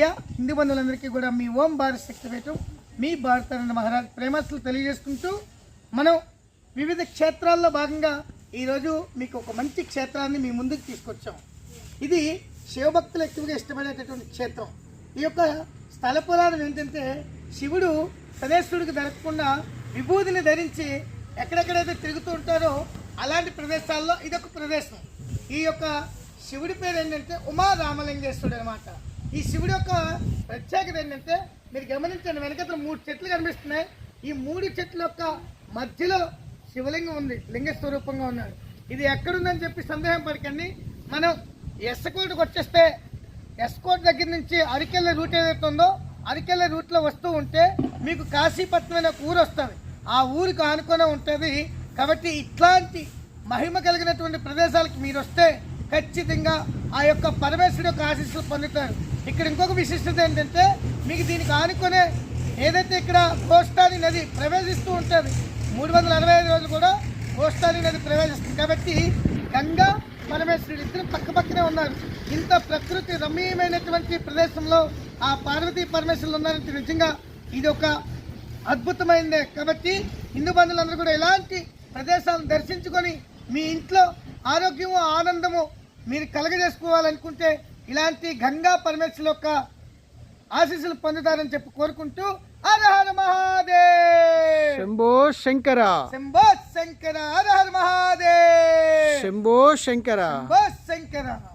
Yeah, Hindu బంధువులందరికీ కూడా మీ ఓం భారత్ శక్తిపీఠం మీ భారతానంద మహారాజ్ ప్రేమస్సులు తెలియజేసుకుంటూ మనం వివిధ క్షేత్రాల్లో భాగంగా ఈరోజు మీకు ఒక మంచి క్షేత్రాన్ని మీ ముందుకు తీసుకొచ్చాం. ఇది శివభక్తులు ఎక్కువగా ఇష్టపడేటటువంటి క్షేత్రం. ఈ యొక్క స్థల పురాణం ఏంటంటే శివుడు సదేశ్వరుడికి దొరకకుండా విభూతిని ధరించి ఎక్కడెక్కడైతే తిరుగుతూ ఉంటారో అలాంటి ప్రదేశాల్లో ఇదొక ప్రదేశం. ఈ యొక్క శివుడి పేరు ఏంటంటే ఉమా రామలింగేశ్వరుడు అనమాట ఈ శివుడు యొక్క ప్రత్యేకత ఏంటంటే మీరు గమనించండి వెనకతల మూడు చెట్లు కనిపిస్తున్నాయి. ఈ మూడు చెట్ల యొక్క మధ్యలో శివలింగం ఉంది లింగ స్వరూపంగా ఉన్నాడు. ఇది ఎక్కడుందని చెప్పి సందేహం పడకండి. మనం ఎస్కోట్కి వచ్చేస్తే ఎస్కోట్ దగ్గర నుంచి అరికెళ్ళ రూట్ ఏదైతే ఉందో అరికెళ్ళ రూట్లో వస్తూ ఉంటే మీకు కాశీపట్నం అనే ఒక ఊరు వస్తుంది. ఆ ఊరికి ఆనుకొని ఉంటుంది. కాబట్టి ఇట్లాంటి మహిమ కలిగినటువంటి ప్రదేశాలకు మీరు వస్తే ఖచ్చితంగా ఆ యొక్క పరమేశ్వరుడు యొక్క ఆశీస్సులు పొందుతారు. ఇక్కడ ఇంకొక విశిష్టత ఏంటంటే మీకు దీనికి ఆనుకునే ఏదైతే ఇక్కడ కోస్తాని నది ప్రవేశిస్తూ ఉంటుంది మూడు వందల అరవై ఐదు రోజులు కూడా కోస్తాని నది ప్రవేశిస్తుంది. కాబట్టి గంగా పరమేశ్వరుడు ఇద్దరు పక్క పక్కనే ఉన్నారు. ఇంత ప్రకృతి రమ్యమైనటువంటి ప్రదేశంలో ఆ పార్వతీ పరమేశ్వరులు ఉన్నారంటే నిజంగా ఇది ఒక అద్భుతమైందే. కాబట్టి హిందూ బంధువులందరూ కూడా ఇలాంటి ప్రదేశాలను దర్శించుకొని మీ ఇంట్లో ఆరోగ్యము ఆనందము మీరు కలగజేసుకోవాలనుకుంటే ఇలాంటి గంగా పరమేశ్వరుల యొక్క ఆశీస్సులు పొందుతారని చెప్పి కోరుకుంటూ హర హర మహాదేవ్! శంభో శంకర! శంభో శంకర! హర హర మహాదేవ్! శంభో శంకర! శంభో శంకర!